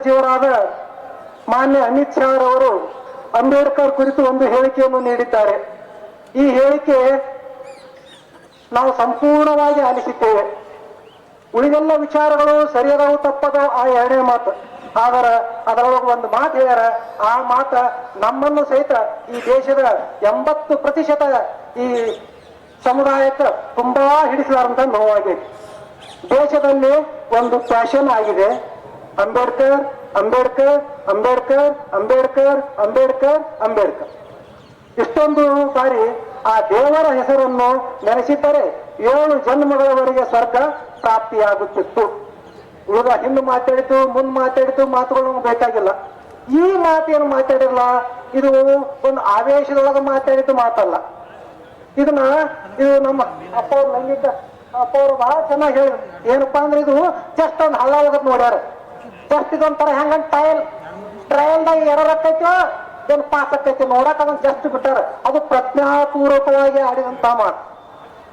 ಸಚಿವರಾದ ಮಾನ್ಯ ಅಮಿತ್ ಶಾ ಅವರು ಅಂಬೇಡ್ಕರ್ ಕುರಿತು ಒಂದು ಹೇಳಿಕೆಯನ್ನು ನೀಡಿದ್ದಾರೆ. ಈ ಹೇಳಿಕೆ ನಾವು ಸಂಪೂರ್ಣವಾಗಿ ಆಲಿಸಿದ್ದೇವೆ. ಉಳಿದೆಲ್ಲ ವಿಚಾರಗಳು ಸರಿಯಾದವು ತಪ್ಪದವು ಆ ಎರಡನೇ ಮಾತು. ಆದರೆ ಅದರೊಳಗೆ ಒಂದು ಮಾತು ಹೇಳ ಆ ಮಾತ ನಮ್ಮನ್ನು ಸಹಿತ ಈ ದೇಶದ ಎಂಬತ್ತು ಪ್ರತಿಶತ ಈ ಸಮುದಾಯಕ್ಕೆ ತುಂಬಾ ಹಿಡಿಸಲಾರಂತ ನೋವಾಗಿದೆ. ದೇಶದಲ್ಲಿ ಒಂದು ಫ್ಯಾಷನ್ ಆಗಿದೆ. ಅಂಬೇಡ್ಕರ್ ಅಂಬೇಡ್ಕರ್ ಅಂಬೇಡ್ಕರ್ ಅಂಬೇಡ್ಕರ್ ಅಂಬೇಡ್ಕರ್ ಅಂಬೇಡ್ಕರ್. ಇಷ್ಟೊಂದು ಬಾರಿ ಆ ದೇವರ ಹೆಸರನ್ನು ನೆನೆಸಿದ್ದರೆ ಏಳು ಜನ್ಮಗಳವರೆಗೆ ಸ್ವರ್ಗ ಪ್ರಾಪ್ತಿಯಾಗುತ್ತಿತ್ತು. ಉಳಿದ ಹಿಂದೆ ಮಾತಾಡಿತು ಮುಂದ್ ಮಾತಾಡಿತು ಮಾತುಗಳು ಬೇಕಾಗಿಲ್ಲ. ಈ ಮಾತೇನು ಮಾತಾಡಿಲ್ಲ ಇದು ಒಂದು ಆವೇಶದೊಳಗ ಮಾತಾಡಿದ್ದು ಮಾತಲ್ಲ. ಇದನ್ನ ಇದು ನಮ್ಮ ಅಪ್ಪ ನಂಗಿದ್ದ ಅಪ್ಪ ಬಹಳ ಚೆನ್ನಾಗಿ ಹೇಳಿದ್ರು. ಏನಪ್ಪಾ ಅಂದ್ರೆ ಇದು ಜಸ್ಟ್ ಒಂದು ಹಳ್ಳ ಹೋಗತ್ ನೋಡ್ಯಾರ. ಜಸ್ಟ್ ಇದೊಂಥರ ಹೆಂಗಂತ ಟ್ರಯಲ್ ಟ್ರಯಲ್ದಾಗ ಎರರ್ ಆಕೈತೋ, ಏನ್ ಪಾಸ್ ಆಕೈತಿ ನೋಡಕ್ ಅದನ್ನ ಜಸ್ಟ್ ಬಿಟ್ಟಾರ. ಅದು ಪ್ರಜ್ಞಾಪೂರ್ವಕವಾಗಿ ಆಡಿದಂತ ಮಾತು.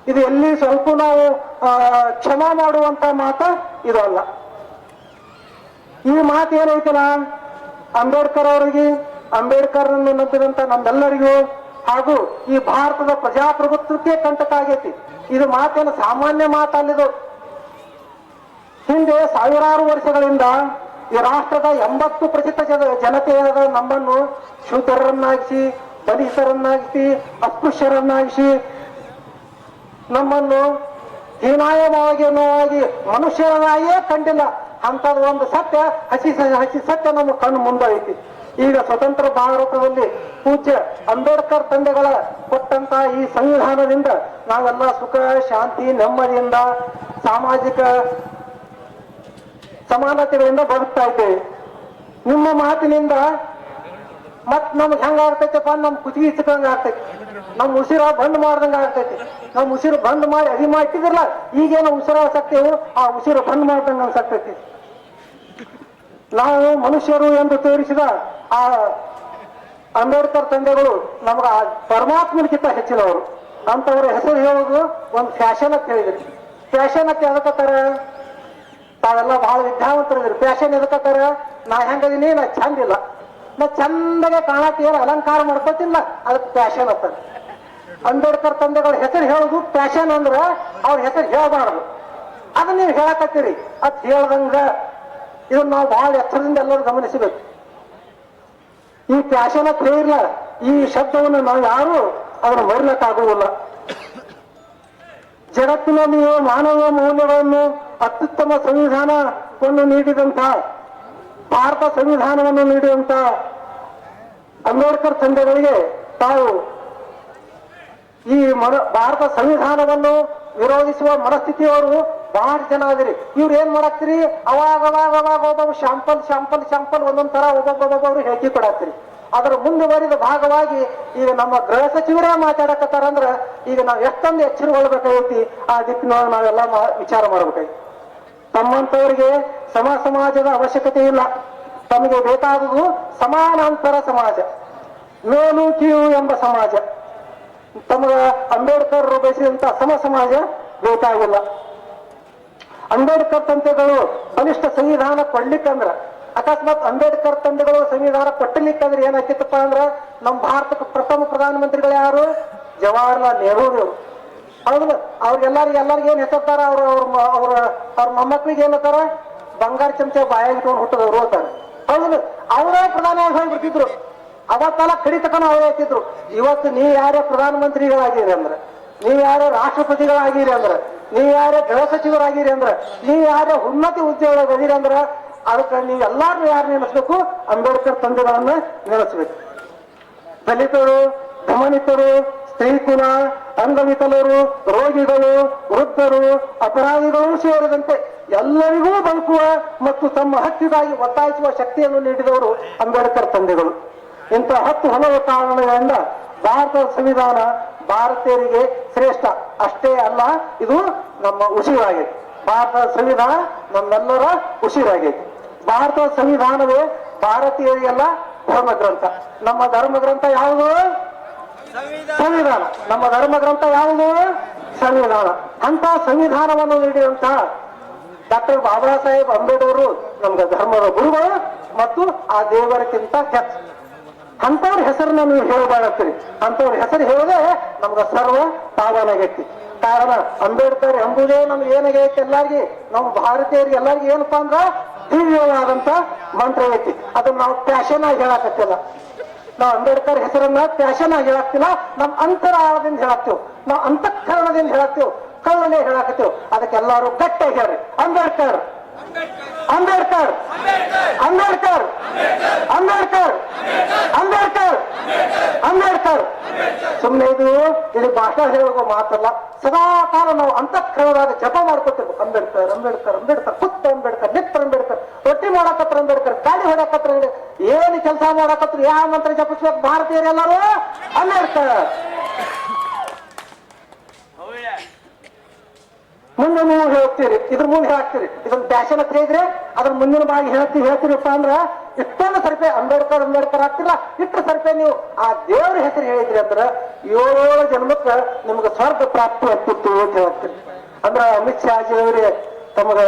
ಇದು ಎಲ್ಲಿ ಸ್ವಲ್ಪ ನಾವು ಕ್ಷಮಾ ಮಾಡುವಂತ ಮಾತ ಇದು ಈ ಮಾತು ಏನೈತಲ್ಲ, ಅಂಬೇಡ್ಕರ್ ಅವರಿಗೆ ಅಂಬೇಡ್ಕರ್ ನಂಬಿದಂತ ನಮ್ಮೆಲ್ಲರಿಗೂ, ಹಾಗೂ ಈ ಭಾರತದ ಪ್ರಜಾಪ್ರಭುತ್ವಕ್ಕೆ ಕಂಟಕ ಆಗೈತಿ. ಇದು ಮಾತೇನು ಸಾಮಾನ್ಯ ಮಾತಲ್ಲಿದು ಹಿಂದೆ ಸಾವಿರಾರು ವರ್ಷಗಳಿಂದ ಈ ರಾಷ್ಟ್ರದ ಎಂಬತ್ತು ಪ್ರತಿಶತ ಜನ- ಜನತೆಯಾದ ನಮ್ಮನ್ನು ಶೂದ್ರರನ್ನಾಗಿಸಿ ದಲಿತರನ್ನಾಗಿಸಿ ಅಸ್ಪೃಶ್ಯರನ್ನಾಗಿಸಿ, ನಮ್ಮನ್ನು ಹೀನಾಯವಾಗಿ ಅನ್ನೋವಾಗಿ ಮನುಷ್ಯರನ್ನಾಗಿಯೇ ಕಂಡಿಲ್ಲ. ಅಂಥದ್ದು ಒಂದು ಸತ್ಯ, ಹಸಿ ಹಸಿ ಸತ್ಯ ನಮ್ಮ ಕಣ್ಣು ಮುಂದೈತಿ ಈಗ ಸ್ವತಂತ್ರ ಭಾರತದಲ್ಲಿ ಪೂಜ್ಯ ಅಂಬೇಡ್ಕರ್ ತಂದೆಗಳ ಕೊಟ್ಟಂತ ಈ ಸಂವಿಧಾನದಿಂದ ನಾವೆಲ್ಲ ಸುಖ, ಶಾಂತಿ, ನೆಮ್ಮದಿಯಿಂದ ಸಾಮಾಜಿಕ ಸಮಾನತೆಗಳಿಂದ ಬದುಕ್ತಾ ಇದ್ದೇವೆ. ನಿಮ್ಮ ಮಾತಿನಿಂದ ಮತ್ ನಮ್ಗೆ ಹೆಂಗ ಆಗ್ತೈತಪ್ಪ ನಮ್ ಕುತ್ತಿಗೆ ಇಚ್ಚಕಂಗ ಆಗ್ತೈತಿ. ನಮ್ ಉಸಿರ ಬಂದ್ ಮಾಡ್ದಂಗ ಆಗ್ತೈತಿ. ನಮ್ ಉಸಿರು ಬಂದ್ ಮಾಡಿ ಅದಿ ಮಾಡ್ತಿದ್ರಲ್ಲ, ಈಗೇನು ಆಸಕ್ತಿ ಆ ಉಸಿರು ಬಂದ್ ಮಾಡ್ದಂಗ ಅನ್ಸಕ್ತೈತಿ. ನಾವು ಮನುಷ್ಯರು ಎಂದು ತೋರಿಸಿದ ಆ ಅಂಬೇಡ್ಕರ್ ತಂದೆಗಳು ನಮ್ಗ ಆ ಪರಮಾತ್ಮನಿಗಿಂತ ಹೆಚ್ಚಿನವರು. ಅಂತವ್ರ ಹೆಸರು ಹೇಳೋದು ಒಂದು ಫ್ಯಾಷನ್ ಅಂತ ಹೇಳಿದ್ರಿ. ಫ್ಯಾಷನ್ ಅಂತ ಎದಕ್ಕತ್ತಾರ ತಾವೆಲ್ಲ ಬಹಳ ವಿದ್ಯಾವಂತರಿದ್ರಿ ಫ್ಯಾಷನ್ ಎದಕ್ಕಾರ ನಾ ಹೆಂಗದೀನಿ ನಾ ಚಂದ ಇಲ್ಲ. ನಾ ಚಂದಗೆ ಕಾಣಕ್ಕೆ ಏನು ಅಲಂಕಾರ ಮಾಡ್ಕೋತಿಲ್ಲ. ಅದಕ್ಕೆ ಫ್ಯಾಷನ್ ಅಂತ ಅಂಬೇಡ್ಕರ್ ತಂದೆಗಳ ಹೆಸರು ಹೇಳೋದು ಫ್ಯಾಷನ್ ಅಂದ್ರೆ ಅವ್ರ ಹೆಸರು ಹೇಳಬಾರದು. ಅದನ್ನ ನೀವು ಹೇಳಕತ್ತೀರಿ. ಅದ್ ಹೇಳ್ದಂಗ ಇದನ್ನ ನಾವು ಬಹಳ ಎತ್ತರದಿಂದ ಎಲ್ಲರೂ ಗಮನಿಸಬೇಕು. ಈ ಫ್ಯಾಷನ್ ಅಂತ ಈ ಶಬ್ದವನ್ನು ನಾವು ಯಾರು ಅದನ್ನು ಮರಿಲಕ್ಕಾಗುವುದಿಲ್ಲ. ಜಗತ್ತಿನಲ್ಲಿ ಮಾನವ ಮೌಲ್ಯಗಳನ್ನು ಅತ್ಯುತ್ತಮ ಸಂವಿಧಾನವನ್ನು ನೀಡಿದಂತ, ಭಾರತ ಸಂವಿಧಾನವನ್ನು ನೀಡಿದಂತ ಅಂಬೇಡ್ಕರ್ ತಂದೆಗಳಿಗೆ ತಾವು ಈ ಮನ, ಭಾರತ ಸಂವಿಧಾನವನ್ನು ವಿರೋಧಿಸುವ ಮನಸ್ಥಿತಿಯವರು ಬಹಳ ಜನ ಅದಿರಿ ಇವ್ರು ಏನ್ ಮಾಡಾಕ್ತಿರಿ? ಅವಾಗ ಅವಾಗ ಅವಾಗ ಒಬ್ಬೊಬ್ಬ ಶಾಂಪಲ್ ಶಾಂಪಲ್ ಶಾಂಪಲ್, ಒಂದೊಂದ್ ತರ ಒಬ್ಬೊಬ್ಬೊಬ್ಬರು ಹೇಳಿಕೆ ಕೊಡಾಕ್ತಿರಿ ಅದರ ಮುಂದುವರಿದ ಭಾಗವಾಗಿ ಈಗ ನಮ್ಮ ಗೃಹ ಸಚಿವರೇ ಮಾತಾಡಕತ್ತಾರ ಅಂದ್ರೆ ಈಗ ನಾವು ಎಷ್ಟೊಂದು ಎಚ್ಚರಗೊಳ್ಬೇಕಾಗೈತಿ ಆ ದಿಕ್ಕಿನೊಳಗೆ ನಾವೆಲ್ಲ ವಿಚಾರ ಮಾಡ್ಬೇಕಾಗಿ ತಮ್ಮಂತವರಿಗೆ ಸಮ ಸಮಾಜದ ಅವಶ್ಯಕತೆ ಇಲ್ಲ. ತಮಗೆ ಬೇಕಾದುದು ಸಮಾನಾಂತರ ಸಮಾಜ, ಮೇಲು ಕೀಳು ಎಂಬ ಸಮಾಜ. ತಮಗ ಅಂಬೇಡ್ಕರ್ ಬಯಸಿದಂತ ಸಮ ಸಮಾಜ ಬೇಕಾಗಿಲ್ಲ. ಅಂಬೇಡ್ಕರ್ ತಂದೆಗಳು ಬಲಿಷ್ಠ ಸಂವಿಧಾನ ಕೊಡ್ಲಿಕ್ಕಂದ್ರ, ಅಕಸ್ಮಾತ್ ಅಂಬೇಡ್ಕರ್ ತಂದೆಗಳು ಸಂವಿಧಾನ ಕೊಟ್ಟಲಿಕ್ಕಂದ್ರೆ ಏನಾಗ್ತಿತ್ತಪ್ಪ ಅಂದ್ರ, ನಮ್ಮ ಭಾರತಕ್ಕೆ ಪ್ರಥಮ ಪ್ರಧಾನಮಂತ್ರಿಗಳು ಯಾರು? ಜವಾಹರ್ಲಾಲ್ ನೆಹರು ಹೌದಲ್ಲ? ಎಲ್ಲರಿಗೆ ಏನ್ ಹೆಸರ್ತಾರ? ಅವ್ರ ಅವ್ರ ಅವ್ರ ಅವ್ರ ಮೊಮ್ಮಕ್ಳಿಗೆ ಏನತ್ತಾರ ಬಂಗಾರ ಚಮಚ ಬಾಯಾಗಿ ಇಟ್ಕೊಂಡು ಹುಟ್ಟದವ್ರು ಅಂತಾರೆ. ಹೌದು ಅವರೇ ಪ್ರಧಾನಿ ಆಗಿ ಹೋಗ್ಬಿಡ್ತಿದ್ರು ಕಡಿತಕನ ಅವರೇ ಹಾಕಿದ್ರು ಇವತ್ತು ನೀ ಯಾರೇ ಪ್ರಧಾನಮಂತ್ರಿಗಳಾಗಿರಿ ಅಂದ್ರೆ ನೀ ಯಾರೇ ರಾಷ್ಟ್ರಪತಿಗಳಾಗಿರಿ ಅಂದ್ರೆ ನೀ ಯಾರೇ ಗೃಹ ಸಚಿವರಾಗಿರಿ ಅಂದ್ರೆ ನೀ ಯಾರೇ ಉನ್ನತಿ ಉದ್ಯೋಗಿರಿ ಅದೀರಿ, ಅದಕ್ಕೆ ನೀವು ಎಲ್ಲಾರು ಯಾರು ನೆನೆಸ್ಬೇಕು? ಅಂಬೇಡ್ಕರ್ ತಂದೆಗಳನ್ನ ನೆನೆಸ್ಬೇಕು. ದಲಿತರು ದಮನಿತರು ಸ್ತ್ರೀಕುಲ ಅಂಗವಿಕಲರು ರೋಗಿಗಳು, ವೃದ್ಧರು, ಅಪರಾಧಿಗಳು ಸೇರಿದಂತೆ ಎಲ್ಲರಿಗೂ ಬದುಕುವ ಮತ್ತು ತಮ್ಮ ಹಕ್ಕಿಗಾಗಿ ಒತ್ತಾಯಿಸುವ ಶಕ್ತಿಯನ್ನು ನೀಡಿದವರು ಅಂಬೇಡ್ಕರ್ ತಂದೆಗಳು. ಇಂಥ ಹತ್ತು ಹಲವು ಕಾರಣಗಳಿಂದ ಭಾರತದ ಸಂವಿಧಾನ ಭಾರತೀಯರಿಗೆ ಶ್ರೇಷ್ಠ. ಅಷ್ಟೇ ಅಲ್ಲ, ಇದು ನಮ್ಮ ಉಸಿರಾಗಿದೆ ಭಾರತದ ಸಂವಿಧಾನ ನಮ್ಮೆಲ್ಲರ ಉಸಿರಾಗೈತಿ. ಭಾರತದ ಸಂವಿಧಾನವೇ ಭಾರತೀಯರಿಗೆಲ್ಲ ಧರ್ಮ ಗ್ರಂಥ ನಮ್ಮ ಧರ್ಮ ಗ್ರಂಥ ಯಾವುದು? ಸಂವಿಧಾನ. ನಮ್ಮ ಧರ್ಮ ಗ್ರಂಥ ಯಾವುದು? ಸಂವಿಧಾನ. ಅಂತ ಸಂವಿಧಾನವನ್ನು ನೀಡಿದಂತ ಡಾಕ್ಟರ್ ಬಾಬಾ ಸಾಹೇಬ್ ಅಂಬೇಡ್ಕರ್ ನಮ್ಗೆ ಧರ್ಮದ ಗುರುಗಳು ಮತ್ತು ಆ ದೇವರಕ್ಕಿಂತ ಹೆಚ್ಚು. ಅಂತವ್ರ ಹೆಸರನ್ನ ನೀವು ಹೇಳಬಾರತ್ತೀರಿ ಅಂತವ್ರ ಹೆಸರು ಹೇಳದೆ ನಮ್ಗೆ ಸರ್ವ ತಾವನಾಗೈತಿ ಕಾರಣ ಅಂಬೇಡ್ಕರ್ ಎಂಬುದೇ ನಮ್ಗೆ ಏನಾಗೈತಿ ಎಲ್ಲಾರ್ಗಿ, ನಮ್ಮ ಭಾರತೀಯರಿಗೆ ಎಲ್ಲಾರ್ಗಿ ಏನಪ್ಪಾ ಅಂದ್ರ ದಿವ್ಯವಾದಂತ ಮಂತ್ರ ಐತಿ. ಅದನ್ನ ನಾವು ಪ್ಯಾಶನ್ ಆಗಿ ಹೇಳಕತ್ತಿಲ್ಲ. ನಾವು ಅಂಬೇಡ್ಕರ್ ಹೆಸರನ್ನ ಫ್ಯಾಷನ್ ಆಗಿ ಹೇಳಾಕ್ತಿಲ್ಲ ನಮ್ ಅಂತರಾಳದಿಂದ ಹೇಳಾಕ್ತಿವ್. ನಾವು ಅಂತಃಕರಣದಿಂದ ಹೇಳಾಕ್ತಿವ್. ಕಳ್ಳನೆ ಹೇಳಾಕತ್ತೀವ್. ಅದಕ್ಕೆಲ್ಲಾರು ಗಟ್ಟಾಗಿ ಹೇಳ್ರಿ. ಅಂಬೇಡ್ಕರ್. ಅಂಬೇಡ್ಕರ್. ಅಂಬೇಡ್ಕರ್. ಅಂಬೇಡ್ಕರ್. ಅಂಬೇಡ್ಕರ್. ಅಂಬೇಡ್ಕರ್ ಸುಮ್ಮನೆ ಇದು ಇದು ಭಾಷಣ ಹೇಳುವ ಮಾತಲ್ಲ. ಸದಾ ಕಾಲ ನಾವು ಅಂತಃಕ್ರಮದಾಗ ಜಪ ಮಾಡ್ಕೋತೇವೆ ಅಂಬೇಡ್ಕರ್ ಅಂಬೇಡ್ಕರ್ ಅಂಬೇಡ್ಕರ್, ಕುತ್ತ ಅಂಬೇಡ್ಕರ್, ನಿತ್ತ ಅಂಬೇಡ್ಕರ್, ರೊಟ್ಟಿ ಮಾಡಾಕತ್ರ ಅಂಬೇಡ್ಕರ್, ಗಾಡಿ ಹೊಡಾಕತ್ರ ಏನು ಕೆಲಸ ಮಾಡಾಕತ್ರ, ಯಾವ ಮಂತ್ರ ಜಪಿಸ್ಬೇಕು, ಭಾರತೀಯರೆಲ್ಲರೂ? ಅಂಬೇಡ್ಕರ್. ಮುಂದೆ ನೀವು ಹೇಳ್ತೀರಿ, ಇದ್ರ ಮುಂದೆ ಹೇಳ್ತೀರಿ ಇದನ್ನ ಪ್ಯಾಶನ್ ಹತ್ರ ಇದ್ರೆ ಅದ್ರ ಮುಂದಿನ ಬಾಗಿ ಹೇಳ್ತೀವಿ ಹೇಳ್ತೀರಪ್ಪ ಅಂದ್ರ ಇಷ್ಟೊಂದು ಸರ್ಪೆ ಅಂಬೇಡ್ಕರ್ ಅಂಬೇಡ್ಕರ್ ಆಗ್ತಿಲ್ಲ. ಇಷ್ಟು ಸರ್ಪೆ ನೀವು ಆ ದೇವ್ರ ಹೆಸರು ಹೇಳಿದ್ರಿ ಅಂದ್ರ ಏಳು ಜನ್ಮಕ್ಕ ನಿಮ್ಗೆ ಸ್ವರ್ಗ ಪ್ರಾಪ್ತಿ ಆಗ್ತಿತ್ತು ಅಂತ ಹೇಳ್ತೀರಿ. ಅಂದ್ರ ಅಮಿತ್ ಶಾಜಿ ಅವರೇ ತಮಗ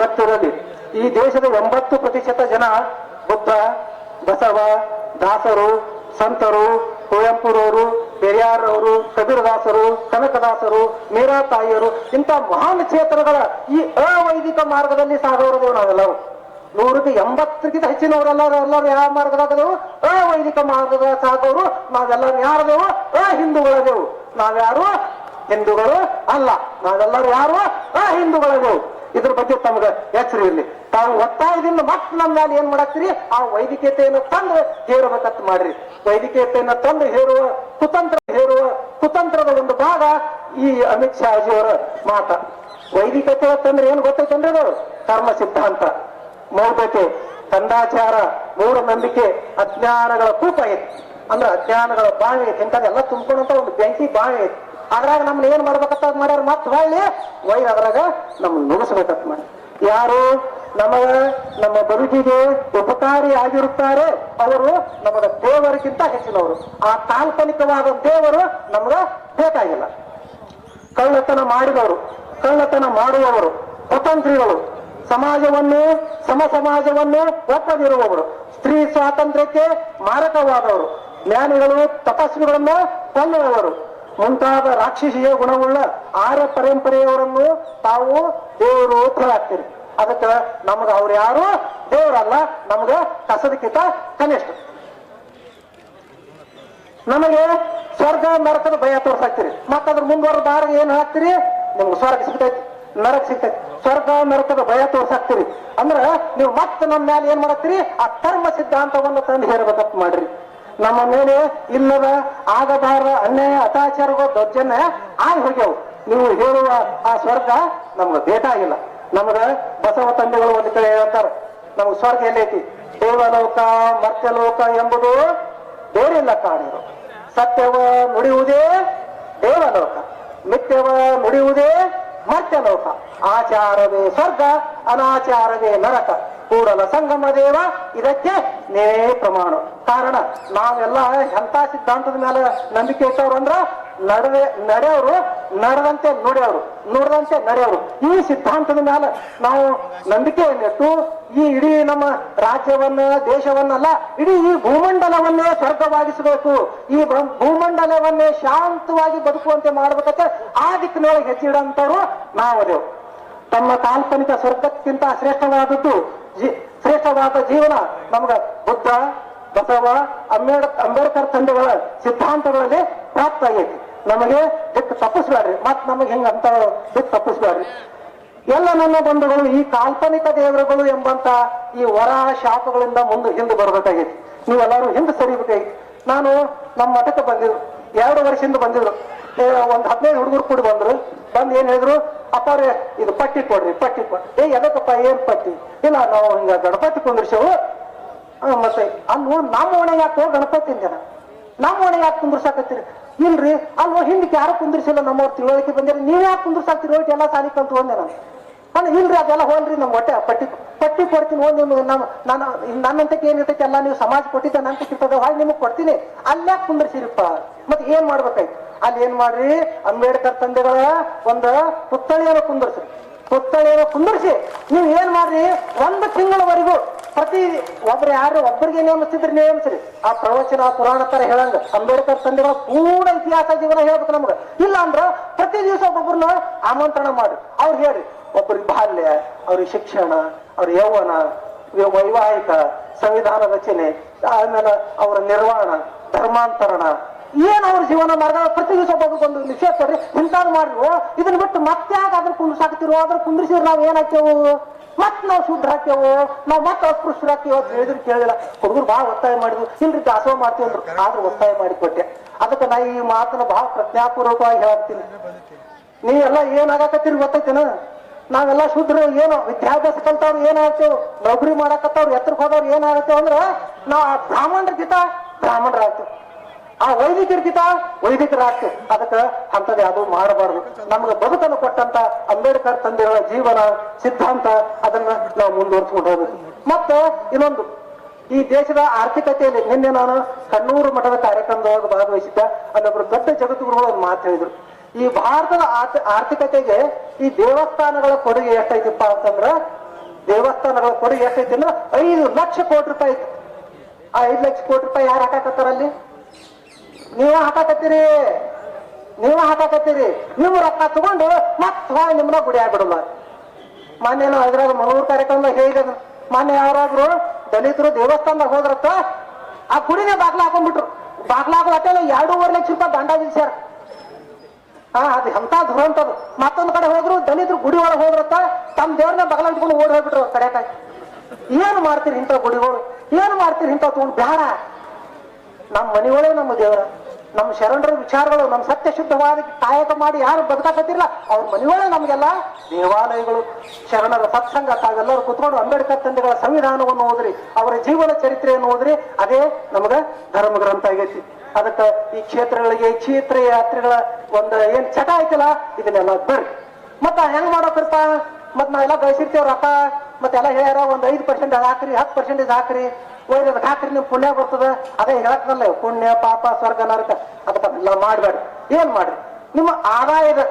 ಗೊತ್ತಿರಲಿ, ಈ ದೇಶದ ಎಂಬತ್ತು ಪ್ರತಿಶತ ಜನ ಬುದ್ಧ, ಬಸವ, ದಾಸರು ಸಂತರು ಕುವೆಂಪುರವರು ಪೆರಿಯಾರವರು ಕಬೀರದಾಸರು ಕನಕದಾಸರು ಮೀರಾ ತಾಯಿಯರು ಇಂಥ ಮಹಾನ್ ಕ್ಷೇತ್ರಗಳ ಈ ಅವೈದಿಕ ಮಾರ್ಗದಲ್ಲಿ ಸಾಗೋರದೇವು ನಾವೆಲ್ಲರೂ. ನೂರಕ್ಕೆ ಎಂಬತ್ತಕ್ಕಿಂತ ಹೆಚ್ಚಿನವರೆಲ್ಲರೂ ಎಲ್ಲರೂ ಯಾವ ಮಾರ್ಗದಾಗದೇವು? ಅವೈದಿಕ ಮಾರ್ಗದ ಸಾಗೋರು ನಾವೆಲ್ಲರೂ ಯಾರದೇವು? ಅ ಹಿಂದೂಗಳದೇವು ನಾವ್ಯಾರು? ಹಿಂದೂಗಳು ಅಲ್ಲ. ನಾವೆಲ್ಲರೂ ಯಾರು? ಅ ಹಿಂದೂಗಳದೇವು ಇದ್ರ ಬಗ್ಗೆ ತಮಗೆ ಎಚ್ಚರಿ ಇರ್ಲಿ. ತಾವು ಒತ್ತಾಯದಿಂದ ಮತ್ತೆ ನಮ್ಮ ಮೇಲೆ ಏನ್ ಮಾಡಾಕ್ತಿರಿ? ಆ ವೈದಿಕತೆಯನ್ನು ತಂದು ಹೇರಬೇಕಂತ ಮಾಡ್ರಿ. ವೈದಿಕತೆಯನ್ನ ತಂದು ಹೇರುವ ಕುತಂತ್ರ, ಹೇರುವ ಕುತಂತ್ರದ ಒಂದು ಭಾಗ ಈ ಅಮಿತ್ ಶಾಜಿಯವರ ಮಾತ. ವೈದಿಕತೆ ತಂದ್ರೆ ಏನ್ ಗೊತ್ತೈತಂದ್ರೆ ಅದು? ಕರ್ಮ ಸಿದ್ಧಾಂತ. ಮೌಢ್ಯತೆ ಕಂದಾಚಾರ ಮೂಢನಂಬಿಕೆ, ಅಜ್ಞಾನಗಳ ಕೂಪ ಐತಿ. ಅಂದ್ರೆ ಅಜ್ಞಾನಗಳ ಬಾವಿ ಐತಿ. ಇಂಥದ್ದೆಲ್ಲ ತುಂಬ್ಕೊಂಡಂತ ಒಂದು ಬೆಂಕಿ ಬಾವಿ ಐತಿ. ಅದ್ರಾಗ ನಮ್ನ ಏನ್ ಮಾಡ್ಬೇಕಂತ ಮಾಡ್ಯಾರ? ಮತ್ತೆ ಹೊಳ್ಳಿ ವೈ ಅದ್ರಾಗ ನಮ್ಗೆ ನುಡಿಸ್ಬೇಕತ್ ಮಾಡಿ ಯಾರು? ನಮಗ ನಮ್ಮ ಬದುಕಿಗೆ ಉಪಕಾರಿ ಆಗಿರುತ್ತಾರೆ. ಅವರು ನಮಗ ದೇವರಿಗಿಂತ ಹೆಚ್ಚಿನವರು. ಆ ಕಾಲ್ಪನಿಕವಾದ ದೇವರು ನಮಗ ಬೇಕಾಗಿಲ್ಲ. ಕಳ್ಳತನ ಮಾಡಿದವರು, ಕಳ್ಳತನ ಮಾಡುವವರು ಸ್ವತಂತ್ರಿಗಳು ಸಮಾಜವನ್ನು ಸಮ ಸಮಾಜವನ್ನು ಒಪ್ಪದಿರುವವರು ಸ್ತ್ರೀ ಸ್ವಾತಂತ್ರ್ಯಕ್ಕೆ ಮಾರಕವಾದವರು, ಜ್ಞಾನಿಗಳು ತಪಸ್ವಿಗಳನ್ನ ಕೊಲ್ಲುವವರು ಮುಂತಾದ ರಾಕ್ಷಸಿಯ ಗುಣವುಳ್ಳ ಆರ್ಯ ಪರಂಪರೆಯವರನ್ನು ತಾವು ದೇವರು ಹೇಳಾಕ್ತೀರಿ ಅದಕ್ಕೆ ನಮ್ಗ ಅವ್ರು ಯಾರು? ದೇವರಲ್ಲ. ನಮ್ಗ ಕಸದಕ್ಕಿಂತ ಕನಿಷ್ಠ. ನಮಗೆ ಸ್ವರ್ಗ ನರಕದ ಭಯ ತೋರ್ಸಾಕ್ತಿರಿ. ಮತ್ತ ಅದ್ರ ಮುಂದುವರೆದ ದಾರ ಏನ್ ಹಾಕ್ತಿರಿ? ನಿಮ್ಗೆ ಸ್ವರ್ಗ ಸಿಗ್ತೈತಿ. ನರಕ ಸಿಗ್ತೈತಿ. ಸ್ವರ್ಗ ನರಕದ ಭಯ ತೋರ್ಸಾಕ್ತಿರಿ. ಅಂದ್ರ ನೀವು ಮತ್ತೆ ನಮ್ಮ ಮೇಲೆ ಏನ್ ಮಾಡತ್ತೀರಿ? ಆ ಕರ್ಮ ಸಿದ್ಧಾಂತವನ್ನು ತಂದು ಹೇರ್ಬೇಕಂತ ಮಾಡ್ರಿ. ನಮ್ಮ ಮೇಲೆ ಇಲ್ಲದ ಆಗಬಾರ ಅನ್ಯಾಯ ಅತಾಚಾರಗಳು ದೌರ್ಜನ್ಯ ಆಗಿ ಹೋಗ್ಯಾವು. ನೀವು ಹೇಳುವ ಆ ಸ್ವರ್ಗ ನಮ್ಗೆ ಬೇಕಾಗಿಲ್ಲ ನಮಗ ಬಸವ ತಂದೆಗಳು ಒಂದು ಕಡೆ ಹೇಳ್ತಾರ ನಮ್ಗೆ ಸ್ವರ್ಗ ಎಲ್ಲೈತಿ ದೇವಲೋಕ, ಮರ್ತ್ಯಲೋಕ ಎಂಬುದು ಬೇರೆಲ್ಲ ಕಾಣಿರು ಸತ್ಯವ ನುಡಿಯುವುದೇ ದೇವಲೋಕ, ಮಿಥ್ಯವ ನುಡಿಯುವುದೇ ಮರ್ತ್ಯಲೋಕ. ಆಚಾರವೇ ಸ್ವರ್ಗ, ಅನಾಚಾರವೇ ನರಕ. ಕೂಡಲ ಸಂಗಮ ದೇವ, ಇದಕ್ಕೆ ನೇ ಪ್ರಮಾಣ. ಕಾರಣ, ನಾವೆಲ್ಲ ಎಂತ ಸಿದ್ಧಾಂತದ ಮೇಲೆ ನಂಬಿಕೆ ಇಟ್ಟವ್ರು ಅಂದ್ರ ನಡವೆ ನಡೆಯವರು, ನಡೆದಂತೆ ನೋಡ್ಯವರು, ನೋಡದಂತೆ ನಡೆಯವರು. ಈ ಸಿದ್ಧಾಂತದ ಮೇಲೆ ನಾವು ನಂಬಿಕೆಯನ್ನಿಟ್ಟು ಈ ಇಡೀ ನಮ್ಮ ರಾಜ್ಯವನ್ನ, ದೇಶವನ್ನಲ್ಲ, ಇಡೀ ಈ ಭೂಮಂಡಲವನ್ನೇ ಸ್ವರ್ಗವಾಗಿಸಬೇಕು. ಈ ಭೂಮಂಡಲವನ್ನೇ ಶಾಂತವಾಗಿ ಬದುಕುವಂತೆ ಮಾಡಬೇಕಂತೆ ಆ ದಿಕ್ಕಿನೊಳಗೆ ಹೆಚ್ಚಿಡಂತವ್ರು ನಾವದೇವು. ತಮ್ಮ ಕಾಲ್ಪನಿಕ ಸ್ವರ್ಗಕ್ಕಿಂತ ಶ್ರೇಷ್ಠವಾದದ್ದು ಶ್ರೇಷ್ಠವಾದ ಜೀವನ ನಮಗ ಬುದ್ಧ, ಬಸವ, ಅಂಬೇಡ್, ಅಂಬೇಡ್ಕರ್ ತಂದೆಗಳ ಸಿದ್ಧಾಂತಗಳಲ್ಲಿ ಪ್ರಾಪ್ತ ಆಗೈತಿ. ನಮಗೆ ದಿಕ್ಕು ತಪ್ಪಿಸ್ಬೇಡ್ರಿ. ಮತ್ ನಮಗೆ ಹಿಂಗಂತ ದಿಕ್ಕು ತಪ್ಪಿಸ್ಬೇಡ್ರಿ. ಎಲ್ಲ ನನ್ನ ಬಂಧುಗಳು, ಈ ಕಾಲ್ಪನಿಕ ದೇವರುಗಳು ಎಂಬಂತ ಈ ವರ ಶಾಪಗಳಿಂದ ಮುಂದೆ ಹಿಂದೆ ಬರ್ಬೇಕಾಗಿತ್ತು ನೀವೆಲ್ಲರೂ ಹಿಂದೆ ಸರಿಬೇಕಾಗಿತ್ತು ನಾನು ನಮ್ಮ ಮಠಕ್ಕೆ ಬಂದಿದ್ರು ಎರಡು ವರ್ಷದಿಂದ ಬಂದಿದ್ರು ಒಂದು ಹದಿನೈದು ಹುಡುಗರು ಕೂಡಿ ಬಂದ್ರು. ಬಂದು ಏನ್ ಹೇಳಿದ್ರು? ಅಪ್ಪಾರೇ, ಇದು ಪಟ್ಟಿ ಕೊಡ್ರಿ ಪಟ್ಟಿ ಕೊಡ್ರಿ. ಏ, ಎದಕ್ಕಪ್ಪ, ಏನ್ ಪಟ್ಟಿ? ಇಲ್ಲ, ನಾವು ಹಿಂಗ ಗಣಪತಿ ಕುಂದ್ರಿಸೇವು. ಮತ್ತೆ, ಅಲ್ಲಿ ನಮ್ಮ ಓಣೆ ಯಾಕೋ ಗಣಪತಿ ಜನ ನಮ್ಮ ಓಣೆ ಯಾಕೆ ಕುಂದ್ರಸಾಕತ್ತೀರಿ? ಇಲ್ರಿ, ಅಲ್ವಾ ಹಿಂದಕ್ಕೆ ಯಾರು ಕುಂದ್ರಿಸಿಲ್ಲ ನಮ್ಮವ್ರು ತಿಳುವಳಿಕೆ ಬಂದಿರಿ? ನೀವ್ ಯಾಕೆ ಕುಂದ್ರಸಾಕ್ತಿರಿ ಹೋಗಿ ಎಲ್ಲ ಸಾಲಿ ಕಲ್ತು ಹೋದೆ ಅಲ್ಲ, ಇಲ್ರಿ, ಅದೆಲ್ಲ ಹೋಲ್ರಿ ನಮ್ ಹೊಟ್ಟೆ, ಪಟ್ಟಿ ಪಟ್ಟಿ ಕೊಡ್ತೀನಿ ಹೋಗಿ ನಿಮ್ಗೆ ನಮ್ಮ ನಾನು ನನ್ನಂತಕ್ಕೆ ಏನಿರ್ತೈತೆ ಎಲ್ಲ ನೀವು ಸಮಾಜ ಕೊಟ್ಟಿದ್ದ ನಂತ ಇರ್ತದೆ ಹಾಗೆ ನಿಮಗೆ ಕೊಡ್ತೀನಿ. ಅಲ್ಲೇ ಕುಂದಿರ್ಸಿರಿಪ್ಪ? ಮತ್ತೆ ಏನ್ ಮಾಡ್ಬೇಕಾಯ್ತು? ಅಲ್ಲಿ ಏನ್ ಮಾಡ್ರಿ? ಅಂಬೇಡ್ಕರ್ ತಂದೆಗಳ ಒಂದ ಪುತ್ತಳಿಯನ್ನು ಕುಂದರ್ಸ್ರಿ. ಪುತ್ತಳಿಯನ್ನು ಕುಂದರ್ಸಿ, ನೀವು ಏನ್ ಮಾಡ್ರಿ? ಒಂದು ತಿಂಗಳವರೆಗೂ ಪ್ರತಿ ಒಬ್ರು ಯಾರು ಒಬ್ಬರಿಗೆ ನೇಮಿಸಿದ್ರೆ ನೇಮಿಸ್ರಿ ಆ ಪ್ರವಚನ ಪುರಾಣ ತರ ಹೇಳಂಗ. ಅಂಬೇಡ್ಕರ್ ತಂದಿರೋ ಪೂರ್ಣ ಇತಿಹಾಸ ಜೀವನ ಹೇಳ್ಬೇಕು ನಮ್ಗೆ. ಇಲ್ಲ ಅಂದ್ರ ಪ್ರತಿ ದಿವಸ ಒಬ್ಬೊಬ್ಬರನ್ನ ಆಮಂತ್ರಣ ಮಾಡಿ ಅವ್ರು ಹೇಳ್ರಿ ಒಬ್ಬರಿಗೆ ಬಾಲ್ಯ, ಅವ್ರಿಗೆ ಶಿಕ್ಷಣ, ಅವ್ರ ಯೌವನ ವೈವಾಹಿಕ, ಸಂವಿಧಾನ ರಚನೆ, ಆಮೇಲೆ ಅವರ ನಿರ್ವಹಣ ಧರ್ಮಾಂತರಣ. ಏನ್ ಅವ್ರ ಜೀವನ ಮಾರ್ಗ? ಪ್ರತಿ ದಿವಸ ಒಬ್ಬೊಬ್ರಿಗೆ ಒಂದು ನಿಷೇಧ ಕೊಡ್ರಿ ಇದನ್ನ ಬಿಟ್ಟು ಮತ್ತೆ ಯಾಕೆ ಅದ್ರ ಕುಂದ್ರಸಾಕ್ತಿರೋ? ಅದ್ರ ಕುಂದ್ರಿಸಿದ್ರೆ ನಾವು ಏನಾಗ್ತೇವು ಮತ್ ನಾವು ಶುದ್ಧ ಹಾಕ್ಯವೋ, ನಾವ್ ಮತ್ತೆ ಅಸ್ಪೃಶ್ಯರು ಹಾಕ್ಯವೋ ಅಂತ ಹೇಳಿದ್ರು ಕೇಳಿಲ್ಲ. ಹುಡುಗರು ಬಹಳ ಒತ್ತಾಯ ಮಾಡಿದ್ರು. ಇಲ್ರಿ ದಾಸೋಹ ಮಾಡ್ತೀವಿ ಅಂದ್ರು. ಆದ್ರೂ ಒತ್ತಾಯ ಮಾಡಿ ಕೊಟ್ಟೆ ಅದಕ್ಕೆ ನಾ ಈ ಮಾತನ್ನ ಬಹಳ ಪ್ರಜ್ಞಾಪೂರ್ವಕವಾಗಿ ಹೇಳ್ತೀನಿ ನೀವೆಲ್ಲ ಏನಾಗಕತ್ತೀರಿ ಗೊತ್ತೈತೇನ? ನಾವೆಲ್ಲ ಶುದ್ಧರು ಏನು ವಿದ್ಯಾಭ್ಯಾಸ ಕಲ್ತವ್ರು ಏನಾಗ್ತೇವ್ ನೌಕರಿ ಮಾಡಕತ್ತವ್ರು, ಎತ್ತರಕ್ಕೆ ಹೋದವ್ರು ಏನಾಗತ್ತೇವ್ ಅಂದ್ರ ನಾ ಬ್ರಾಹ್ಮಣರ ಬ್ರಾಹ್ಮಣರಾಗ್ತೇವ್ ಆ ವೈದಿಕರಿಗಿತ ವೈದಿಕರಾಗ್ತೇವ್ ಅದಕ್ಕ ಅಂತದ್ ಯಾವುದು ಮಾಡಬಾರ್ದು. ನಮ್ಗೆ ಬದುಕನ್ನು ಕೊಟ್ಟಂತ ಅಂಬೇಡ್ಕರ್ ತಂದೆಗಳ ಜೀವನ, ಸಿದ್ಧಾಂತ, ಅದನ್ನ ನಾವು ಮುಂದುವರ್ಸ್ಕೊಂಡು ಹೋಗ್ಬೇಕು. ಮತ್ತೆ ಇನ್ನೊಂದು, ಈ ದೇಶದ ಆರ್ಥಿಕತೆಯಲ್ಲಿ ನಿನ್ನೆ ನಾನು ಕಣ್ಣೂರು ಮಠದ ಕಾರ್ಯಕ್ರಮದೊಳಗೆ ಭಾಗವಹಿಸಿದ್ದ. ಅಲ್ಲೊಬ್ರು ದೊಡ್ಡ ಜಗದ್ಗುರುಗಳು ಒಂದು ಮಾತು ಹೇಳಿದ್ರು. ಈ ಭಾರತದ ಆರ್ಥಿ- ಆರ್ಥಿಕತೆಗೆ ಈ ದೇವಸ್ಥಾನಗಳ ಕೊಡುಗೆ ಎಷ್ಟೈತಿಪ್ಪ ಅಂತಂದ್ರ, ದೇವಸ್ಥಾನಗಳ ಕೊಡುಗೆ ಎಷ್ಟೈತಿ ಅಂದ್ರೆ ಐದು ಲಕ್ಷ ಕೋಟಿ ರೂಪಾಯಿ ಆ ಐದು ಲಕ್ಷ ಕೋಟಿ ರೂಪಾಯಿ ಯಾರು ಹಾಕಾಕತ್ತಾರ ಅಲ್ಲಿ? ನೀವ ಹಾಕಾಕತ್ತೀರಿ ನೀವ ಹಾಕಾಕತ್ತೀರಿ ನೀವು ರೊಕ್ಕ ತಗೊಂಡು ಮತ್ ನಿಮ್ನ ಗುಡಿ ಆಗ್ಬಿಡಲ್ಲ ಮಾನ್ಯ ನಾವು ಇದ್ರಾಗ ಮಂಗಳೂರು ಕಾರ್ಯಕ್ರಮದಾಗ ಹೇಳಿದ ಮಾನ್ಯ ಯಾರಾದ್ರು ದಲಿತರು ದೇವಸ್ಥಾನದಾಗ ಹೋದ್ರತ್ತ ಆ ಗುಡಿನೇ ಬಾಗ್ಲ ಹಾಕೊಂಡ್ಬಿಟ್ರು. ಬಾಗ್ಲ ಹಾಕೋಲ್ಲ ಎರಡೂವರೆ ಲಕ್ಷ ರೂಪಾಯಿ ದಂಡ ವಿಧಿಸ್ಯಾರ ಹಾ ಅದು ಎಂತ ದುರಂತದು ಮತ್ತೊಂದ್ ಕಡೆ ಹೋದ್ರು ದಲಿತರು ಗುಡಿ ಒಳಗೆ ಹೋದ್ರತ್ತ ತಮ್ಮ ದೇವ್ರನ್ನ ಬಗಲ ಇಟ್ಕೊಂಡು ಓಡ್ ಹೋಗ್ಬಿಟ್ರು ಕಡೆಕಾಯಿ. ಏನ್ ಮಾಡ್ತೀರಿ ಇಂಥ ಗುಡಿಗಳು? ಏನ್ ಮಾಡ್ತೀರಿ ಇಂಥ ತಗೊಂಡು ಬೇಡ ನಮ್ಮ ಮನೆಗಳೇ ನಮ್ಮ ದೇವರ, ನಮ್ಮ ಶರಣರ ವಿಚಾರಗಳು, ನಮ್ಮ ಸತ್ಯ ಶುದ್ಧವಾದ ಕಾಯಕ ಮಾಡಿ ಯಾರು ಬದುಕಾಕತ್ತಿಲ್ಲ ಅವ್ರ ಮನೆಗಳೇ ನಮಗೆಲ್ಲ ದೇವಾಲಯಗಳು, ಶರಣರ ಸತ್ಸಂಗ ತಾವೆಲ್ಲರೂ ಕುತ್ಕೊಂಡು ಅಂಬೇಡ್ಕರ್ ತಂದೆಗಳ ಸಂವಿಧಾನವನ್ನು ಓದ್ರಿ, ಅವರ ಜೀವನ ಚರಿತ್ರೆಯನ್ನು ಓದ್ರಿ, ಅದೇ ನಮಗ ಧರ್ಮ ಗ್ರಂಥ ಆಗೈತಿ. ಅದಕ್ಕೆ ಈ ಕ್ಷೇತ್ರಗಳಿಗೆ, ಕ್ಷೇತ್ರ ಯಾತ್ರೆಗಳ ಒಂದು ಏನ್ ಚಟ ಆಯ್ತಲ್ಲ ಇದನ್ನೆಲ್ಲ ಬರ್ರಿ. ಮತ್ತ ಹೆಂಗ್ ಮಾಡೋಕರ್ಪ ಮತ್ ನಾವೆಲ್ಲ ಗಳಿಸಿರ್ತೇವ್ರಪ್ಪ ಮತ್ತೆಲ್ಲ ಹೇಳ್ಯಾರ, ಒಂದ್ ಐದ್ ಪರ್ಸೆಂಟ್ ಹಾಕ್ರಿ, ಹತ್ತು ಪರ್ಸೆಂಟೇಜ್ ಹಾಕ್ರಿ. ಒಯ್ದು ಅದಕ್ಕೆ ಹಾಕ್ರಿ ನಿಮ್ ಪುಣ್ಯ ಬರ್ತದ. ಅದೇ ಹೇಳಕ್ನಲ್ಲ ಪುಣ್ಯ, ಪಾಪ, ಸ್ವರ್ಗ, ನರಕ. ಅದಕ್ಕೆಲ್ಲ ಮಾಡ್ಬೇಡ್ರಿ. ಏನ್ ಮಾಡ್ರಿ? ನಿಮ್ಮ ಆದಾಯದ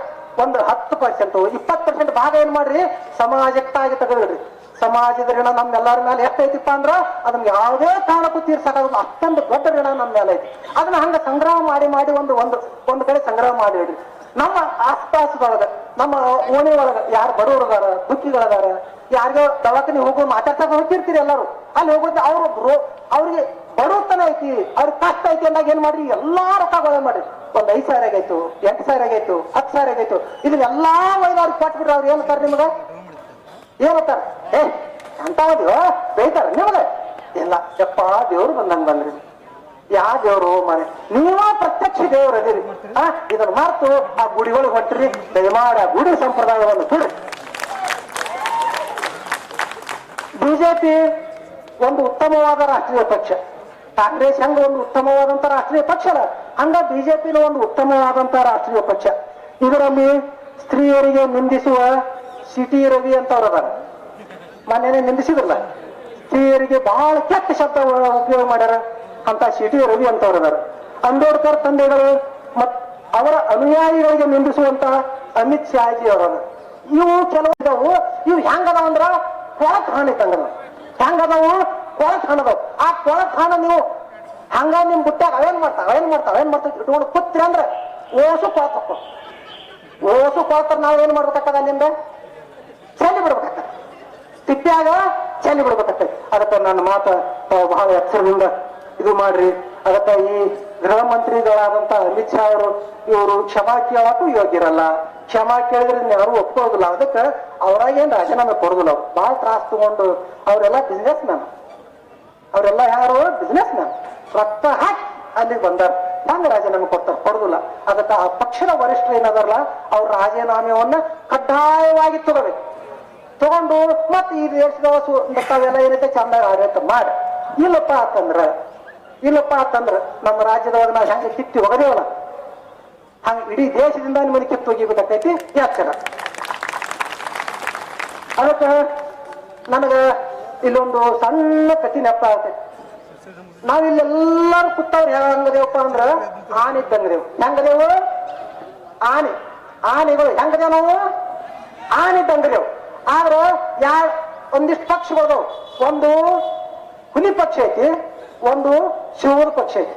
ಒಂದು ಹತ್ತು ಪರ್ಸೆಂಟ್ ಇಪ್ಪತ್ತು ಪರ್ಸೆಂಟ್ ಭಾಗ ಏನ್ ಮಾಡ್ರಿ? ಸಮಾಜಕ್ಕಾಗಿ ತಗೊಳ್ರಿ ಸಮಾಜದ ಋಣ ನಮ್ಮೆಲ್ಲರ ಮೇಲೆ ಎಷ್ಟೈತಿಪ್ಪ ಅಂದ್ರ, ಅದನ್ನ ಯಾವುದೇ ಕಾರಣಕ್ಕೂ ತೀರ್ಸಕ್ಕಾಗಲ್ಲ. ಅಷ್ಟೊಂದು ದೊಡ್ಡ ಋಣ ನಮ್ಮ ಮೇಲೆ ಐತಿ. ಅದನ್ನ ಹಂಗ ಸಂಗ್ರಹ ಮಾಡಿ ಮಾಡಿ ಒಂದು ಒಂದು ಒಂದು ಕಡೆ ಸಂಗ್ರಹ ಮಾಡಿ ಹೇಳ್ರಿ ನಮ್ಮ ಆಸ್ಪಾಸದೊಳಗ, ನಮ್ಮ ಓಣಿ ಒಳಗ ಯಾರು ಬಡವರದಾರ, ದುಃಖಿಗಳದಾರ, ಯಾರಿಗೋ ದವಾಖಾನೆ ಹೋಗೋ ಮಾತಾಡ್ತಾ ಹೋಗ್ತಿರ್ತೀರಿ ಎಲ್ಲರೂ. ಅಲ್ಲಿ ಹೋಗ್ಬಿಟ್ಟು ಅವ್ರೊಬ್ರು ಬ್ರೋ ಅವ್ರಿಗೆ ಬಡವತನ ಐತಿ ಅವ್ರಿಗೆ ಕಷ್ಟ ಐತಿ ಅಂದಾಗ ಏನ್ ಮಾಡ್ರಿ? ಎಲ್ಲಾ ರೊಕ್ಕ ಗೊಳೆ ಮಾಡ್ರಿ. ಒಂದ್ ಐದ್ ಸಾವಿರ ಆಗೈತು, ಎಂಟು ಸಾವಿರ ಆಗೈತು, ಹತ್ತು ಸಾವಿರ ಆಗೈತು. ಇದನ್ನೆಲ್ಲಾ ಒಯ್ದು ಅವ್ರಿಗೆ ಕೊಟ್ಬಿಡ್ರಿ ಅವ್ರು ಏನಂತಾರ ನಿಮ್ಗ? ಏನಂತಾರ ಏ ಅಂತಾವದಿವ ಬೈತಾರ ನಿಮ್ಗ? ಇಲ್ಲ. ಯಪ್ಪ, ದೇವ್ರು ಬಂದಂಗ್ ಬಂದ್ರಿ. ಯಾ ದೇವ್ರು, ಮನೆ. ನೀವ ಪ್ರತ್ಯಕ್ಷ ದೇವ್ರು ಅದಿರಿ ಆ, ಇದನ್ನ ಮರ್ತು ಆ ಗುಡಿಗಳಿಗೆ ಹೊಟ್ಟ್ರಿ ದಯಮಾಡಿ ಗುಡಿ ಸಂಪ್ರದಾಯವನ್ನು ಬಿಡ್ರಿ. ಬಿಜೆಪಿ ಒಂದು ಉತ್ತಮವಾದ ರಾಷ್ಟ್ರೀಯ ಪಕ್ಷ. ಕಾಂಗ್ರೆಸ್ ಹೆಂಗ ಒಂದು ಉತ್ತಮವಾದಂತ ರಾಷ್ಟ್ರೀಯ ಪಕ್ಷ ಅಲ್ಲ? ಹಂಗ ಬಿಜೆಪಿನ ಒಂದು ಉತ್ತಮವಾದಂತ ರಾಷ್ಟ್ರೀಯ ಪಕ್ಷ. ಇದರಲ್ಲಿ ಸ್ತ್ರೀಯರಿಗೆ ನಿಂದಿಸುವ ಸಿಟಿ ರವಿ ಅಂತವ್ರು ಮೊನ್ನೆ ನಿಂದಿಸಿದ್ರಲ್ಲ? ಸ್ತ್ರೀಯರಿಗೆ ಬಹಳ ಕೆಟ್ಟ ಶಬ್ದ ಉಪಯೋಗ ಮಾಡ್ಯಾರ ಅಂತ ಸಿಟಿ ರವಿ ಅಂತವ್ರು ಅಂಬೇಡ್ಕರ್ ತಂದೆಗಳು ಮತ್ ಅವರ ಅನುಯಾಯಿಗಳಿಗೆ ನಿಂದಿಸುವಂತ ಅಮಿತ್ ಶಾಜಿ ಅವರ ಇವು ಕೆಲವು ಇವು ಹೆಂಗದ ಅಂದ್ರ ಕೊಳಕ್ ಹಾನಿ ತಂಗದ ಹೆಂಗದಾವು? ಹಾನದಾವ್ ಆ ಹಾನ ನೀವು ಹಂಗ ನಿಮ್ ಬುಟ್ಟಾಗ ಅವೇನ್ ಮಾಡ್ತಾವ ಅವೇನ್ ಮಾಡ್ತಾವ ಅವೇನ್ ಮಾಡ್ತಾವ ಇಟ್ಕೊಂಡು ಕೂತ್ರಿ ಅಂದ್ರೆ ಓಸು ಕೊಳತಪ್ಪ. ಓಸು ಕೊಳತರ ನಾವ್ ಏನ್ ಮಾಡ್ಬೇಕಾಗ್ತದ ಅಲ್ಲಿಂದ? ಚೆಲ್ಲಿ ಬಿಡ್ಬೇಕಾಗ್ತದೆ. ತಿಪ್ಪ್ಯಾಗ ಚೆಲ್ಲಿ ಬಿಡ್ಬೇಕಾಗ್ತದೆ. ಅದಕ್ಕೆ ನನ್ನ ಮಾತ ಬಹಳ ಎಚ್ಚರದಿಂದ ಇದು ಮಾಡ್ರಿ. ಅದಕ್ಕೆ ಈ ಗೃಹ ಮಂತ್ರಿಗಳಾದಂತ ಅಮಿತ್ ಶಾ ಅವರು, ಇವರು ಕ್ಷಮಾ ಕೇಳಕ್ಕೂ ಯೋಗ್ಯರಲ್ಲ. ಕ್ಷಮಾ ಕೇಳಿದ್ರೆ ಯಾರು ಒಪ್ಪೋದಿಲ್ಲ ಅದಕ್ಕೆ ಅವ್ರಾಗ ಏನ್ ರಾಜೀನಾಮೆ ಕೊಡೋದಿಲ್ಲ. ಬಹಳ ತ್ರಾಸ್ ತಗೊಂಡು ಅವರೆಲ್ಲ ಬಿಸ್ನೆಸ್ ಮ್ಯಾನ್ ಅವರೆಲ್ಲ ಯಾರು? ಬಿಸ್ನೆಸ್ ಮ್ಯಾನ್ ರಕ್ತ ಹಾಕಿ ಅಲ್ಲಿಗೆ ಬಂದಾರ. ಹಂಗ ರಾಜೀನಾಮೆ ಕೊಡ್ತಾರ? ಕೊಡುದಿಲ್ಲ. ಅದಕ್ಕೆ ಆ ಪಕ್ಷದ ವರಿಷ್ಠ ಏನದಾರಲ್ಲ, ಅವ್ರ ರಾಜೀನಾಮೆಯನ್ನ ಕಡ್ಡಾಯವಾಗಿ ತಗೋಬೇಕು. ತಗೊಂಡು ಮತ್ತೆ ಈ ದೇಶದ ಸು- ತಾವೆಲ್ಲ ಏನೈತೆ ಚಂದ ಆಡಳಿತ ಮಾಡಿ. ಇಲ್ಲಪ್ಪ ಅಂತಂದ್ರ ಇಲ್ಲಪ್ಪ ಅಂತಂದ್ರ ನಮ್ಮ ರಾಜ್ಯದೊಳಗೆ ನಾವು ಹೆಂಗೆ ಕಿತ್ತಿ ಹೋಗದೇವಲ್ಲ? ಹಂಗ ಇಡೀ ದೇಶದಿಂದ ನಿಮ್ಮನ್ನ ಕಿತ್ತು ಹೋಗಿಬೇಕಾಕೈತಿ ಎಚ್ಚರ ಅದಕ್ಕೆ ನನಗೆ ಇಲ್ಲೊಂದು ಸಣ್ಣ ಕತಿ ನೆಪ್ಪ ಆಗ್ತೈತಿ. ನಾವಿಲ್ಲೆಲ್ಲಾರು ಕುತ್ತವ್ರು ಹೆಂಗದೇವಪ್ಪ ಅಂದ್ರ ಆನೆ ಇದ್ದಂಗದೇವು ಹೆಂಗದೇವು? ಆನೆ. ಆನೆಗಳು ಹೆಂಗದೇವ್ ನಾವು? ಆನೆ ಇದ್ದಂಗದೇವು ಆದ್ರ ಯಾ ಒಂದಿಷ್ಟು ಪಕ್ಷಗಳು ಒಂದು ಹುಲಿ ಪಕ್ಷ ಐತಿ, ಒಂದು ಶಿವನ ಪಕ್ಷ ಐತಿ.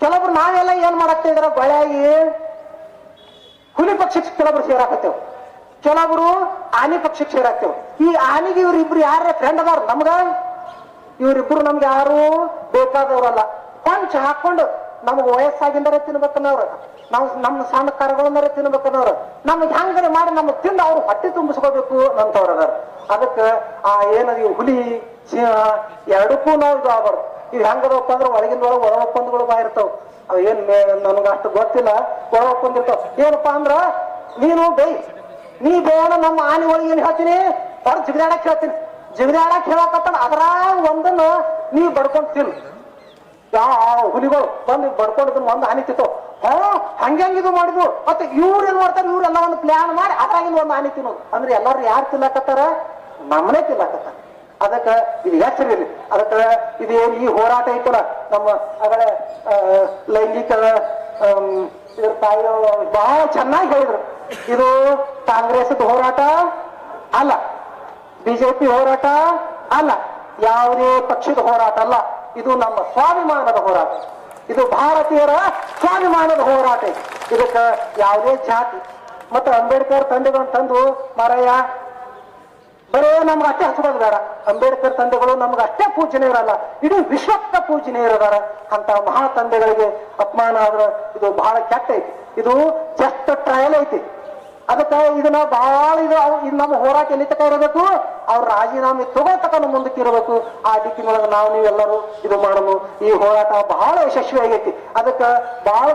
ಕೆಲವ್ರು ನಾವೆಲ್ಲ ಏನ್ ಮಾಡಾಕ್ತಿದ್ರ ಬಳ್ಯಾಗಿ ಹುಲಿ ಪಕ್ಷಕ್ಕೆ ಕೆಲವರು ಸೇರಾಕತ್ತೇವ್. ಕೆಲವರು ಆನೆ ಪಕ್ಷಕ್ಕೆ ಸೇರಾಕ್ತೇವೆ ಈ ಆನೆಗೆ ಇವ್ರಿಬ್ರು ಯಾರ ಫ್ರೆಂಡ್ ಅದಾರ ನಮ್ಗ? ಇವ್ರಿಬ್ರು ನಮ್ಗೆ ಯಾರು ಬೇಕಾದವ್ರಲ್ಲ. ಪಂಚ ಹಾಕೊಂಡು ನಮ್ಗೆ ವಯಸ್ಸಾಗಿಂದರೆ ತಿನ್ಬೇಕನ್ನವ್ರ. ನಾವು ನಮ್ಮ ಸಣ್ಣ ಕರಗಳನ್ನರ ತಿನ್ಬೇಕನ್ನವ್ರ. ನಮ್ಗೆ ಹೆಂಗರೆ ಮಾಡಿ ನಮ್ಗೆ ತಿಂದು ಅವ್ರು ಹೊಟ್ಟೆ ತುಂಬಿಸ್ಕೋಬೇಕು ಅಂತವ್ರ ಅದಾರ. ಅದಕ್ಕೆ ಆ ಏನದ ಇವು ಹುಲಿ, ಸಿಂಹ, ಎರಡಕ್ಕೂ ನಾವು ಇದು ಆಗ್ಬಾರ್ದು. ಹೆಂಗದಪ್ಪ ಅಂದ್ರೆ ಒಳಗಿಂದ ಒಳಗೆ ಒಳ ಒಪ್ಪಂದಗಳು ಬಾ ಇರ್ತಾವ. ಅವ್ ಏನ್ ನನಗ ಅಷ್ಟು ಗೊತ್ತಿಲ್ಲ ಒಳ ಒಪ್ಪಂದಿರ್ತಾವ. ಏನಪ್ಪಾ ಅಂದ್ರ, ನೀನು ಬೈ ನೀ ಬೇಡ, ನಮ್ಮ ಆನೆ ಒಳಗೆ ಏನ್ ಹೇಳ್ತೀನಿ? ಹೊರ ಜಿಗದಾಡಕ್ ಹೇಳ್ತೀನಿ. ಜಿಗದಾಡಕ್ ಹೇಳಕತ್ತ ಅದ್ರಾಗ ಒಂದನ್ನ ನೀ ಬಡ್ಕೊಂಡ್ ತಿನ್ ಯಾವ ಹುಲಿಗಳು ಬಂದು ಬಡ್ಕೊಂಡಿದ್ ಒಂದ್ ಆನೆ ತಿತ್ತು ಹಾ ಇದು ಮಾಡಿದ್ವು. ಮತ್ತೆ ಇವ್ರು ಏನ್ ಮಾಡ್ತಾರೆ? ಇವ್ರೆಲ್ಲ ಒಂದು ಪ್ಲಾನ್ ಮಾಡಿ ಅದ್ರಾಗಿಂದ ಒಂದು ಆನೆ ತಿನ್ನೋದು. ಅಂದ್ರೆ ಎಲ್ಲಾರು ಯಾರು ತಿನ್ನಕತ್ತಾರ? ನಮ್ಮನೆ ತಿನ್ನಕತ್ತಾರ. ಅದಕ್ಕ ಇದು ಹೆಸರಿಲ್ಲ ಅದಕ್ಕ ಇದು ಏನ್ ಈ ಹೋರಾಟ ಐತಲ್ಲ, ನಮ್ಮ ಅದರ ಲೈಂಗಿಕ ಇದ್ರ ತಾಯಿ ಬಹಳ ಚೆನ್ನಾಗಿ ಹೇಳಿದ್ರು. ಇದು ಕಾಂಗ್ರೆಸ್ ಹೋರಾಟ? ಅಲ್ಲ. ಬಿಜೆಪಿ ಹೋರಾಟ? ಅಲ್ಲ. ಯಾವುದೇ ಪಕ್ಷದ ಹೋರಾಟ ಅಲ್ಲ. ಇದು ನಮ್ಮ ಸ್ವಾಭಿಮಾನದ ಹೋರಾಟ. ಇದು ಭಾರತೀಯರ ಸ್ವಾಭಿಮಾನದ ಹೋರಾಟ. ಇದಕ್ಕೆ ಯಾವುದೇ ಜಾತಿ. ಮತ್ತು ಅಂಬೇಡ್ಕರ್ ತಂದೆಗಳನ್ನು ತಂದು, ಮಾರಯ್ಯ, ಬರೇ ನಮ್ಗೆ ಅಷ್ಟೇ ಹಚ್ಕೊಳ್ಳೋದು ಬೇಡ. ಅಂಬೇಡ್ಕರ್ ತಂದೆಗಳು ನಮ್ಗೆ ಅಷ್ಟೇ ಪೂಜನೀಯರಲ್ಲ ಇಡೀ ವಿಶ್ವಕ್ಕ ಪೂಜನೀಯರದಾರ ಅಂತ ಮಹಾ ತಂದೆಗಳಿಗೆ ಅಪಮಾನ ಆದ್ರೆ ಇದು ಬಹಳ ಕೆಟ್ಟ ಐತಿ. ಇದು ಜಸ್ಟ್ ಟ್ರಯಲ್ ಐತಿ. ಅದಕ್ಕೆ ಇದನ್ನ ಬಹಳ ಇದು ಇದು ನಮ್ಮ ಹೋರಾಟ ಎಲ್ಲಿ ತಕ ಇರಬೇಕು? ಅವ್ರ ರಾಜೀನಾಮೆ ತಗೋತಕ ಮುಂದಕ್ಕೆ ಇರಬೇಕು. ಆ ದಿಕ್ಕಿನೊಳಗೆ ನಾವು ನೀವೆಲ್ಲರೂ ಇದು ಮಾಡಲು ಈ ಹೋರಾಟ ಬಹಳ ಯಶಸ್ವಿ ಆಗೈತಿ ಅದಕ್ಕೆ ಬಹಳ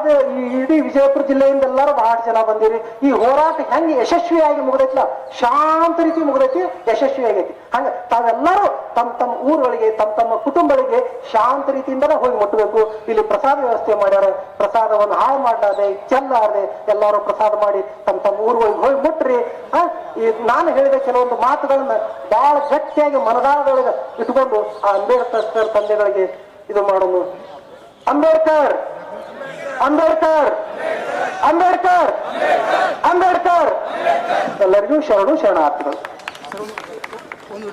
ಇಡೀ ವಿಜಯಪುರ ಜಿಲ್ಲೆಯಿಂದ ಎಲ್ಲರೂ ಬಹಳ ಜನ ಬಂದಿರಿ. ಈ ಹೋರಾಟ ಹೆಂಗೆ ಯಶಸ್ವಿಯಾಗಿ ಮುಗ್ದೈತಿಲ್ಲ ಶಾಂತ ರೀತಿ ಮುಗ್ದೈತಿ ಯಶಸ್ವಿ ಆಗೈತಿ ಹಂಗ ತಾವೆಲ್ಲರೂ ತಮ್ಮ ತಮ್ಮ ಊರುಗಳಿಗೆ ತಮ್ಮ ತಮ್ಮ ಕುಟುಂಬಗಳಿಗೆ ಶಾಂತ ರೀತಿಯಿಂದಲೇ ಹೋಗಿ ಮುಟ್ಟಬೇಕು. ಇಲ್ಲಿ ಪ್ರಸಾದ ವ್ಯವಸ್ಥೆ ಮಾಡ್ಯಾರ. ಪ್ರಸಾದವನ್ನು ಹಾಳು ಮಾಡಲಾರ್ದೆ ಚೆಲ್ಲಾರದೆ ಎಲ್ಲರೂ ಪ್ರಸಾದ ಮಾಡಿ ತಮ್ಮ ತಮ್ಮ ಊರುಗಳಿಗೆ ಹೋಗಿ ಮುಟ್ಟ್ರಿ ಆ, ನಾನು ಹೇಳಿದ ಕೆಲವೊಂದು ಮಾತುಗಳನ್ನ ಬಹಳ ಗಟ್ಟಿಯಾಗಿ ಮನದಾಳದೊಳಗೆ ಇಟ್ಕೊಂಡು ಆ ಅಂಬೇಡ್ಕರ್ ತಂದೆಗಳಿಗೆ ಇದು ಮಾಡೋದು ಅಂಬೇಡ್ಕರ್! ಅಂಬೇಡ್ಕರ್! ಅಂಬೇಡ್ಕರ್! ಅಂಬೇಡ್ಕರ್! ಎಲ್ಲರಿಗೂ ಶರಣು ಶರಣಾರ್ಥಿಗಳು. onu